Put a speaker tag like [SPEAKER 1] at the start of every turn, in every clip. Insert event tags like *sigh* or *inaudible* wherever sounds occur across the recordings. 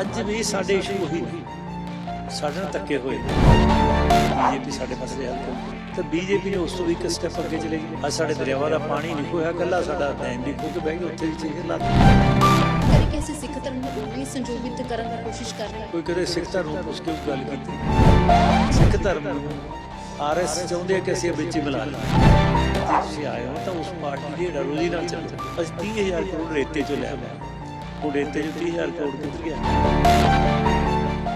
[SPEAKER 1] ਅੱਜ ਵੀ ਸਾਡੇ ਇਸ਼ੂ ਉਹੀ ਨੇ। ਸਾਡੇ ਨਾਲ ਧੱਕੇ ਹੋਏ ਬੀਜੇਪੀ ਸਾਡੇ ਮਸਲੇ ਹੱਲ ਕਰੂ ਤਾਂ ਬੀਜੇਪੀ ਨੇ ਉਸ ਤੋਂ ਵੀ ਇੱਕ ਸਟੈਪ ਅੱਗੇ ਚਲੇ ਗਈ ਅੱਜ ਸਾਡੇ ਦਰਿਆਵਾਂ ਦਾ ਪਾਣੀ ਨਹੀਂ ਹੋਇਆ ਕੱਲਾ ਸਾਡਾ ਡੈਮ ਵੀ ਖੁੱਦ ਬਹਿ ਉੱਥੇ ਵੀ ਚੀਜ਼ ਲਾ।
[SPEAKER 2] ਤਰੀਕੇ ਅਸੀਂ ਸਿੱਖ ਧਰਮ ਨੂੰ ਉਵੇਂ ਸੰਜੋਗਿਤ ਕਰਨ ਦੀ ਕੋਸ਼ਿਸ਼ ਕਰ ਰਹੇ
[SPEAKER 1] ਕੋਈ ਕਦੇ ਸਿੱਖ ਧਰਮ ਨੂੰ ਪੁੱਛ ਕੇ ਉਸ ਗੱਲ ਕੀਤੀ? ਸਿੱਖ ਧਰਮ ਨੂੰ ਆਰਐਸ ਚਾਹੁੰਦੇ ਆ ਕਿ ਅਸੀਂ ਵਿੱਚ ਹੀ ਮਿਲਾ ਲਈਏ। ਜੇ ਤੁਸੀਂ ਆਏ ਹੋ ਤਾਂ ਉਸ ਪਾਰਟੀ ਦੀ ਰੋਜ਼ੀ ਨਾਲ ਚੱਲੋ। ਅਸੀਂ 30000 ਕਰੋੜ ਰੇਤੇ ਚੋਂ ਲੈ ਆਏ ਉਹ ਰੇਤੇ 30000 ਕਰੋੜ ਕਿੱਧਰ ਗਿਆ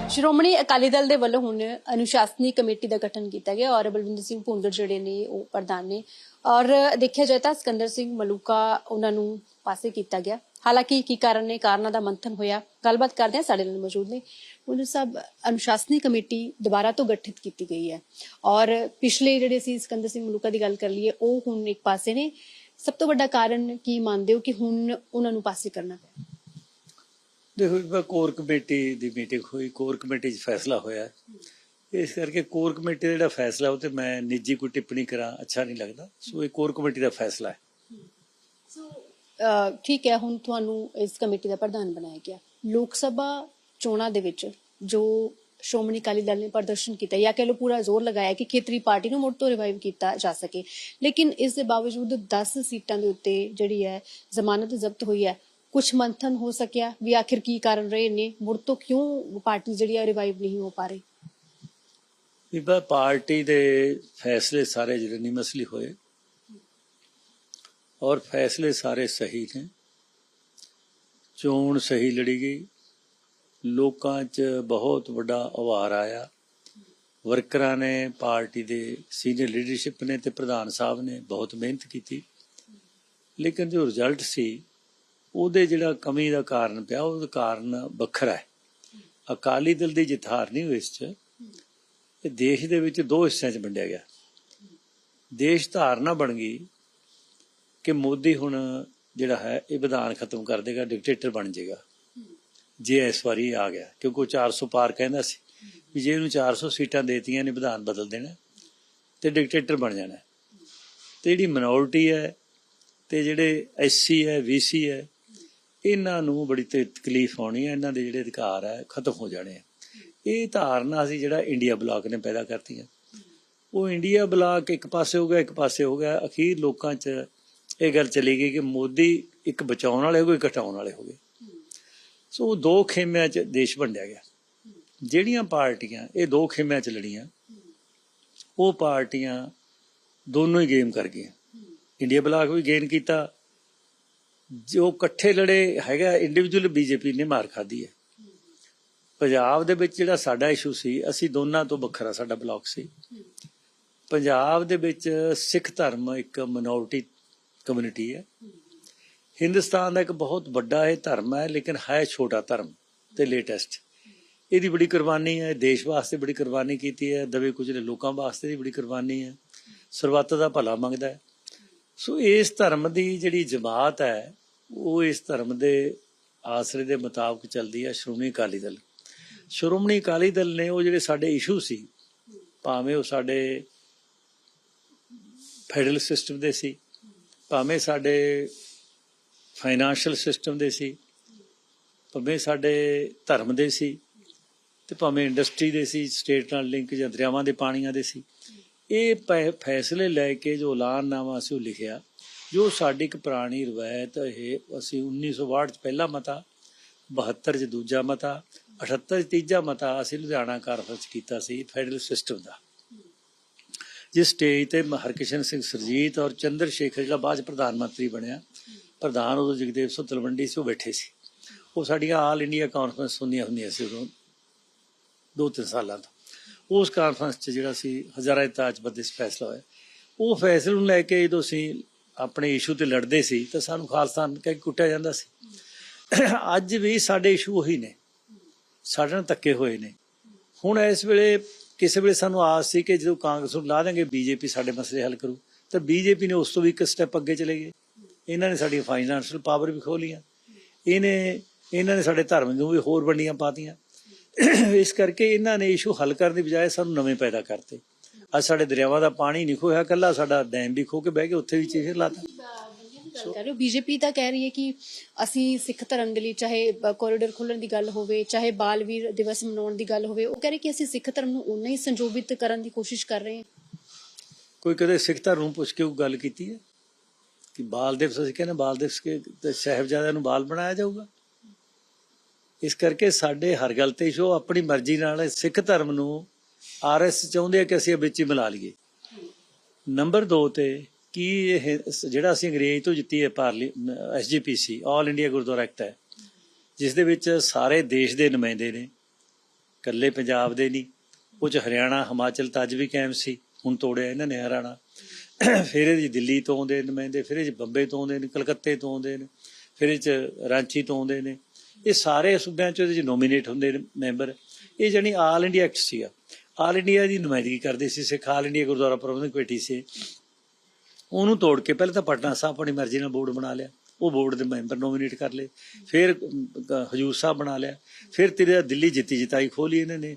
[SPEAKER 2] ਸ਼੍ਰੋਮਣੀ ਅਕਾਲੀ ਦਲ ਦੇ ਵੱਲੋਂ ਹੁਣ ਅਨੁਸ਼ਾਸਨੀ ਕਮੇਟੀ ਦਾ ਗਠਨ ਕੀਤਾ ਗਿਆ ਔਰ ਬਲਵਿੰਦਰ ਸਿੰਘ ਭੁੰਦੜ ਜਿਹੜੇ ਨੇ ਉਹ ਪ੍ਰਧਾਨ ਨੇ। ਔਰ ਦੇਖਿਆ ਜਾਏ ਤਾਂ ਸਿਕੰਦਰ ਸਿੰਘ ਮਲੂਕਾ ਉਹਨਾਂ ਨੂੰ ਪਾਸੇ ਕੀਤਾ ਗਿਆ। ਹਾਲਾਂਕਿ ਕੀ ਕਾਰਨ ਨੇ, ਕਾਰਨਾਂ ਦਾ ਮੰਥਨ ਹੋਇਆ, ਗੱਲਬਾਤ ਕਰਦੇ ਹਾਂ, ਸਾਡੇ ਨਾਲ ਮੌਜੂਦ ਨੇ। ਉਹਨਾਂ ਸਾਹਿਬ, ਅਨੁਸ਼ਾਸਨੀ ਕਮੇਟੀ ਦੁਬਾਰਾ ਤੋਂ ਗਠਿਤ ਕੀਤੀ ਗਈ ਹੈ। ਔਰ ਪਿਛਲੇ ਜਿਹੜੇ ਸੀ ਸਿਕੰਦਰ ਸਿੰਘ ਮਲੂਕਾ ਦੀ ਗੱਲ ਕਰ ਲਈਏ, ਉਹ ਹੁਣ ਇੱਕ ਪਾਸੇ ਨੇ। ਸਭ ਤੋਂ ਵੱਡਾ ਕਾਰਨ ਕੀ ਮੰਨਦੇ ਹੋ ਕਿ ਹੁਣ ਉਹਨਾਂ ਨੂੰ ਪਾਸੇ ਕਰਨਾ ਪਿਆ?
[SPEAKER 1] ਦੇਖੋ ਕੋਰ ਕਮੇਟੀ ਦੀ ਮੀਟਿੰਗ ਹੋਈ, ਕੋਰ ਕਮੇਟੀ 'ਚ ਫੈਸਲਾ ਹੋਇਆ। ਇਸ ਕਰਕੇ ਕੋਰ ਕਮੇਟੀ ਦਾ ਜਿਹੜਾ ਫੈਸਲਾ, ਉਹ ਤੇ ਮੈਂ ਨਿੱਜੀ ਕੋਈ ਟਿੱਪਣੀ ਕਰਾਂ, ਅੱਛਾ ਨਹੀਂ ਲੱਗਦਾ। ਸੋ ਇਹ ਕੋਰ ਕਮੇਟੀ ਦਾ ਫੈਸਲਾ ਹੈ।
[SPEAKER 2] ਸੋ ਠੀਕ ਹੈ, ਹੁਣ ਤੁਹਾਨੂੰ ਇਸ ਕਮੇਟੀ ਦਾ ਪ੍ਰਧਾਨ ਬਣਾਇਆ ਗਿਆ। ਲੋਕ ਸਭਾ ਚੋਣਾਂ ਦੇ ਵਿੱਚ ਜੋ ਸ਼੍ਰੋਮਣੀ ਅਕਾਲੀ ਦਲ ਨੇ ਪ੍ਰਦਰਸ਼ਨ ਕੀਤਾ, ਜਾਂ ਕਹਿ ਲਓ ਪੂਰਾ ਜ਼ੋਰ ਲਗਾਇਆ ਕਿ ਖੇਤਰੀ ਪਾਰਟੀ ਨੂੰ ਮੁੜ ਤੋਂ ਰਿਵਾਈਵ ਕੀਤਾ ਜਾ ਸਕੇ। ਲੇਕਿਨ ਇਸ ਦੇ ਬਾਵਜੂਦ 10 ਸੀਟਾਂ ਦੇ ਉੱਤੇ ਜਿਹੜੀ ਹੈ ਜ਼ਮਾਨਤ ਜ਼ਬਤ ਹੋਈ ਹੈ ਕੁਝ ਮੰਥਨ ਹੋ ਸਕਿਆ ਵੀ ਆਖਿਰ ਕੀ ਕਾਰਨ ਰਹੇ ਨੇ ਮੁੜ ਤੋਂ ਕਿਉਂ ਪਾਰਟੀ ਜਿਹੜੀ ਹੈ ਰਿਵਾਈਵ ਨਹੀਂ ਹੋ ਪਾ ਰਹੀ?
[SPEAKER 1] ਵੀ ਪਾਰਟੀ ਦੇ ਫੈਸਲੇ ਸਾਰੇ ਜਿਹੜੇ ਮਸਲੀ ਹੋਏ। ਔਰ ਫੈਸਲੇ ਸਾਰੇ ਸਹੀ ਨੇ। ਚੋਣ ਸਹੀ ਲੜੀ ਗਈ। ਲੋਕਾਂ 'ਚ ਬਹੁਤ ਵੱਡਾ ਆਵਾਰ ਆਇਆ। ਵਰਕਰਾਂ ਨੇ, ਪਾਰਟੀ ਦੇ ਸੀਨੀਅਰ ਲੀਡਰਸ਼ਿਪ ਨੇ ਤੇ ਪ੍ਰਧਾਨ ਸਾਹਿਬ ਨੇ ਬਹੁਤ ਮਿਹਨਤ ਕੀਤੀ। ਲੇਕਿਨ ਜੋ ਰਿਜ਼ਲਟ ਸੀ ਉਹਦੇ ਜਿਹੜਾ ਕਮੀ ਦਾ ਕਾਰਨ ਪਿਆ, ਉਹਦਾ ਕਾਰਨ ਵੱਖਰਾ ਹੈ। ਅਕਾਲੀ ਦਲ ਦੀ ਜਿੱਤ ਹਾਰ ਨਹੀਂ ਹੋਈ ਇਸ 'ਚ। ਇਹ ਦੇਸ਼ ਦੇ ਵਿੱਚ ਦੋ ਹਿੱਸਿਆਂ 'ਚ ਵੰਡਿਆ ਗਿਆ। ਦੇਸ਼ ਧਾਰਨਾ ਬਣ ਗਈ ਕਿ ਮੋਦੀ ਹੁਣ ਜਿਹੜਾ ਹੈ, ਇਹ ਵਿਧਾਨ ਖਤਮ ਕਰ ਦੇਗਾ ਡਿਕਟੇਟਰ ਬਣ ਜਾਏਗਾ ਜੇ ਇਸ ਵਾਰੀ ਆ ਗਿਆ, ਕਿਉਂਕਿ ਉਹ 400 ਪਾਰ ਕਹਿੰਦਾ ਸੀ ਵੀ ਜੇ ਇਹਨੂੰ 400 ਸੀਟਾਂ ਦੇਤੀਆਂ ਨੇ, ਵਿਧਾਨ ਬਦਲ ਦੇਣਾ ਤੇ ਡਿਕਟੇਟਰ ਬਣ ਜਾਣਾ ਤੇ ਜਿਹੜੀ ਮਿਨੋਰਟੀ ਹੈ, ਤੇ ਜਿਹੜੇ ਐਸਸੀ ਹੈ ਵੀਸੀ ਹੈ ਇਹਨਾਂ ਨੂੰ ਬੜੀ ਤੇ ਤਕਲੀਫ ਹੋਣੀ ਹੈ ਇਹਨਾਂ ਦੇ ਜਿਹੜੇ ਅਧਿਕਾਰ ਹੈ ਖਤਮ ਹੋ ਜਾਣੇ ਆ। ਇਹ ਧਾਰਨਾ ਸੀ ਜਿਹੜਾ ਇੰਡੀਆ ਬਲਾਕ ਨੇ ਪੈਦਾ ਕਰਤੀ ਹੈ ਉਹ ਇੰਡੀਆ ਬਲਾਕ ਇੱਕ ਪਾਸੇ ਹੋ ਗਿਆ, ਇੱਕ ਪਾਸੇ ਹੋ ਗਿਆ। ਅਖੀਰ ਲੋਕਾਂ 'ਚ ਇਹ ਗੱਲ ਚਲੀ ਗਈ ਕਿ ਮੋਦੀ ਇੱਕ ਬਚਾਉਣ ਵਾਲੇ ਹੋ ਗਏ ਘਟਾਉਣ ਵਾਲੇ ਹੋ ਗਏ। ਸੋ ਉਹ ਦੋ ਖੇਮਿਆਂ 'ਚ ਦੇਸ਼ ਵੰਡਿਆ ਗਿਆ। ਜਿਹੜੀਆਂ ਪਾਰਟੀਆਂ, ਇਹ ਦੋ ਖੇਮਿਆਂ 'ਚ ਲੜੀਆਂ। ਉਹ ਪਾਰਟੀਆਂ ਦੋਨੋਂ ਹੀ ਗੇਮ ਕਰ ਗਈਆਂ। ਇੰਡੀਆ ਬਲਾਕ ਵੀ ਗੇਨ ਕੀਤਾ ਜੋ ਇਕੱਠੇ ਲੜੇ ਹੈਗਾ ਇੰਡੀਵਿਜੂਅਲ ਬੀਜੇਪੀ ਨੇ ਮਾਰ ਖਾਦੀ ਹੈ। ਪੰਜਾਬ ਦੇ ਵਿੱਚ ਜਿਹੜਾ ਸਾਡਾ ਇਸ਼ੂ ਸੀ, ਅਸੀਂ ਦੋਨਾਂ ਤੋਂ ਵੱਖਰਾ ਸਾਡਾ ਬਲਾਕ ਸੀ। ਪੰਜਾਬ ਦੇ ਵਿੱਚ ਸਿੱਖ ਧਰਮ ਇੱਕ ਮਿਨੋਰਟੀ ਕਮਿਊਨਿਟੀ ਹੈ। ਹਿੰਦੁਸਤਾਨ ਦਾ ਇੱਕ ਬਹੁਤ ਵੱਡਾ ਇਹ ਧਰਮ ਹੈ, ਲੇਕਿਨ ਹੈ ਛੋਟਾ ਧਰਮ ਤੇ ਲੇਟੈਸਟ ਇਹਦੀ ਬੜੀ ਕੁਰਬਾਨੀ ਹੈ, ਦੇਸ਼ ਵਾਸਤੇ ਬੜੀ ਕੁਰਬਾਨੀ ਕੀਤੀ ਹੈ, ਦਵੇ ਕੁਚਲੇ ਲੋਕਾਂ ਵਾਸਤੇ ਦੀ ਬੜੀ ਕੁਰਬਾਨੀ ਹੈ। ਸਰਬੱਤ ਦਾ ਭਲਾ ਮੰਗਦਾ ਹੈ। ਸੋ ਇਸ ਧਰਮ ਦੀ ਜਿਹੜੀ ਜਮਾਤ ਹੈ, ਉਹ ਇਸ ਧਰਮ ਦੇ ਆਸਰੇ ਦੇ ਮੁਤਾਬਕ ਚੱਲਦੀ ਹੈ ਸ਼੍ਰੋਮਣੀ ਅਕਾਲੀ ਦਲ। ਸ਼੍ਰੋਮਣੀ ਅਕਾਲੀ ਦਲ ਨੇ ਉਹ ਜਿਹੜੇ ਸਾਡੇ ਇਸ਼ੂ ਸੀ, ਭਾਵੇਂ ਉਹ ਸਾਡੇ ਫੈਡਰਲ ਸਿਸਟਮ ਦੇ ਸੀ, ਭਾਵੇਂ ਸਾਡੇ ਫਾਈਨੈਂਸ਼ੀਅਲ ਸਿਸਟਮ ਦੇ ਸੀ, ਭਾਵੇਂ ਸਾਡੇ ਧਰਮ ਦੇ ਸੀ ਤੇ ਭਾਵੇਂ ਇੰਡਸਟਰੀ ਦੇ ਸੀ ਸਟੇਟ ਨਾਲ ਲਿੰਕ ਜਾਂ ਦਰਿਆਵਾਂ ਦੇ ਪਾਣੀਆਂ ਦੇ ਸੀ ਇਹ ਪੈ- ਫੈਸਲੇ ਲੈ ਕੇ ਜੋ ਐਲਾਨਨਾਮਾ ਅਸੀਂ ਉਹ ਲਿਖਿਆ, ਜੋ ਸਾਡੀ ਇੱਕ ਪੁਰਾਣੀ ਰਵਾਇਤ ਇਹ ਅਸੀਂ 1962 ਚ ਪਹਿਲਾ ਮਤਾ 72 ਚ ਦੂਜਾ ਮਤਾ 78 ਚ ਤੀਜਾ ਮਤਾ ਅਸੀਂ ਲੁਧਿਆਣਾ ਕਾਨਫਰੰਸ ਕੀਤਾ ਸੀ ਫੈਡਰਲ ਸਿਸਟਮ ਦਾ। ਜਿਸ ਸਟੇਜ ਤੇ ਹਰਕਿਸ਼ਨ ਸਿੰਘ ਸਰਜੀਤ ਔਰ ਚੰਦਰ ਸ਼ੇਖਰ ਜਿਹੜਾ ਬਾਅਦ 'ਚ ਪ੍ਰਧਾਨ ਮੰਤਰੀ ਬਣਿਆ, ਪ੍ਰਧਾਨ ਉਦੋਂ ਜਗਦੇਵ ਸਿੰਘ ਤਲਵੰਡੀ ਸੀ, ਉਹ ਬੈਠੇ ਸੀ। ਉਹ ਸਾਡੀਆਂ ਆਲ ਇੰਡੀਆ ਕਾਨਫਰੰਸ ਹੁੰਦੀਆਂ ਹੁੰਦੀਆਂ ਸੀ ਉਦੋਂ ਦੋ ਤਿੰਨ ਸਾਲਾਂ ਤੋਂ। ਉਸ ਕਾਨਫਰੰਸ 'ਚ ਜਿਹੜਾ ਸੀ, ਹਜ਼ਾਰਾਂ ਤਾਜ ਬੱਦੇ ਫੈਸਲਾ ਹੋਇਆ। ਉਹ ਫੈਸਲੇ ਨੂੰ ਲੈ ਕੇ ਜਦੋਂ ਅਸੀਂ ਆਪਣੇ ਇਸ਼ੂ ਤੇ ਲੜਦੇ ਸੀ, ਤਾਂ ਸਾਨੂੰ ਖਾਲਸਤਾਨ ਕਹਿ ਕੇ ਕੁੱਟਿਆ ਜਾਂਦਾ ਸੀ। ਅੱਜ ਵੀ ਸਾਡੇ ਇਸ਼ੂ ਉਹੀ ਨੇ। ਸਾਡੇ ਨਾਲ ਧੱਕੇ ਹੋਏ ਨੇ। ਹੁਣ ਇਸ ਵੇਲੇ ਕਿਸੇ ਵੇਲੇ ਸਾਨੂੰ ਆਸ ਸੀ ਕਿ ਜਦੋਂ ਕਾਂਗਰਸ ਨੂੰ ਲਾ ਦੇਣਗੇ, ਬੀਜੇਪੀ ਸਾਡੇ ਮਸਲੇ ਹੱਲ ਕਰੂ। ਤਾਂ ਬੀਜੇਪੀ ਨੇ ਉਸ ਤੋਂ ਵੀ ਇੱਕ ਸਟੈਪ ਅੱਗੇ ਚਲੇ ਗਏ। ਇਹਨਾਂ ਨੇ ਸਾਡੀ ਫਾਈਨੈਂਸ਼ੀਅਲ ਪਾਵਰ ਵੀ ਖੋਹ ਇਹਨੇ, ਇਹਨਾਂ ਨੇ ਸਾਡੇ ਧਰਮ ਨੂੰ ਵੀ ਹੋਰ ਵੰਡੀਆਂ ਪਾਤੀਆਂ ਇਸ ਕਰਕੇ ਇਹਨਾਂ ਨੇ ਇਸ਼ੂ ਹੱਲ ਕਰਨ ਦੀ ਬਜਾਏ ਸਾਨੂੰ ਨਵੇਂ ਪੈਦਾ ਕਰਤੇ। ਅੱਜ ਸਾਡੇ ਦਰਿਆਵਾਂ ਦਾ ਪਾਣੀ ਨਹੀਂ ਖੋਇਆ ਕੱਲਾ ਸਾਡਾ ਡੈਮ ਵੀ ਖੋ ਕੇ ਬਹਿ ਗਿਆ ਉੱਥੇ ਵੀ ਚੀਜ਼ ਲਾਤਾ।
[SPEAKER 2] ਗੱਲ ਕਰ ਰਹੇ ਹੋ ਬੀਜੇਪੀ ਤਾਂ ਕਹਿ ਰਹੀ ਹੈ ਕਿ ਅਸੀਂ ਸਿੱਖ ਧਰਮ ਦੇ ਲਈ ਚਾਹੇ ਕੋਰੀਡੋਰ ਖੋਲਣ ਦੀ ਗੱਲ ਹੋਵੇ ਚਾਹੇ ਬਾਲਵੀਰ ਦਿਵਸ ਮਨਾਉਣ ਦੀ ਗੱਲ ਹੋਵੇ ਉਹ ਕਹਿ ਰਹੇ ਕਿ ਅਸੀਂ ਸਿੱਖ ਧਰਮ ਨੂੰ ਉਨਾ ਹੀ ਸੰਜੋਵਿਤ ਕਰਨ ਦੀ ਕੋਸ਼ਿਸ਼ ਕਰ ਰਹੇ ਹਾਂ।
[SPEAKER 1] ਕੋਈ ਕਦੇ ਸਿੱਖ ਧਰਮ ਨੂੰ ਪੁੱਛ ਕੇ ਉਹ ਗੱਲ ਕੀਤੀ ਹੈ? ਕਿ ਬਾਲ ਦਿਵਸ ਅਸੀਂ ਕਹਿੰਦੇ ਬਾਲ ਦਿਵਸ ਕੇ ਸਾਹਿਬਜ਼ਾਦਿਆਂ ਨੂੰ ਬਾਲ ਬਣਾਇਆ ਜਾਊਗਾ? ਇਸ ਕਰਕੇ ਸਾਡੇ ਹਰ ਗੱਲ ਤੇ ਸ਼ੋ ਆਪਣੀ ਮਰਜ਼ੀ ਨਾਲ ਸਿੱਖ ਧਰਮ ਨੂੰ ਆਰਐਸ ਚਾਹੁੰਦੇ ਆ ਕਿ ਅਸੀਂ ਵਿੱਚ ਹੀ ਮਿਲਾ ਲਈਏ। ਨੰਬਰ 2 ਤੇ ਕੀ ਇਹ ਜਿਹੜਾ ਅਸੀਂ ਅੰਗਰੇਜ਼ ਤੋਂ ਜਿੱਤੀ ਹੈ ਪਾਰਲੀ SGPC all India Gurdwara act ਹੈ। ਜਿਸ ਦੇ ਵਿੱਚ ਸਾਰੇ ਦੇਸ਼ ਦੇ ਨੁਮਾਇੰਦੇ ਨੇ, ਇਕੱਲੇ ਪੰਜਾਬ ਦੇ ਨਹੀਂ ਉਹ ਹਰਿਆਣਾ, ਹਿਮਾਚਲ ਤਾਂ ਅੱਜ ਵੀ ਕਾਇਮ ਸੀ, ਹੁਣ ਤੋੜਿਆ ਇਹਨਾਂ ਨੇ ਹਰਿਆਣਾ। ਫਿਰ ਇਹ ਦਿੱਲੀ ਤੋਂ ਆਉਂਦੇ ਨੁਮਾਇੰਦੇ, ਫਿਰ ਇਹ 'ਚ ਬੰਬੇ ਤੋਂ ਆਉਂਦੇ ਨੇ, ਕਲਕੱਤੇ ਤੋਂ ਆਉਂਦੇ ਨੇ, ਫਿਰ ਇਹ 'ਚ ਰਾਂਚੀ ਤੋਂ ਆਉਂਦੇ ਨੇ ਇਹ ਸਾਰੇ ਸੂਬਿਆਂ 'ਚ ਇਹਦੇ 'ਚ ਨੋਮੀਨੇਟ ਹੁੰਦੇ ਨੇ ਮੈਂਬਰ ਇਹ ਜਾਨੀ ਆਲ ਇੰਡੀਆ ਐਕਟ ਸੀਗਾ ਆਲ ਇੰਡੀਆ ਦੀ ਨੁਮਾਇੰਦਗੀ ਕਰਦੇ ਸੀ, Sikh all India Gurdwara Prabandhak committee ਸੀ। ਉਹਨੂੰ ਤੋੜ ਕੇ ਪਹਿਲਾਂ ਤਾਂ ਪਟਨਾ ਸਾਹਿਬ ਆਪਣੀ ਮਰਜ਼ੀ ਨਾਲ ਬੋਰਡ ਬਣਾ ਲਿਆ। ਉਹ ਬੋਰਡ ਦੇ ਮੈਂਬਰ ਨੋਮੀਨੇਟ ਕਰ ਲਏ। ਫਿਰ ਹਜੂਰ ਸਾਹਿਬ ਬਣਾ ਲਿਆ। ਫਿਰ ਤੇਰੇ ਦਿੱਲੀ ਜਿੱਤੀ ਜਿਤਾਈ ਖੋਲੀ ਇਹਨਾਂ ਨੇ,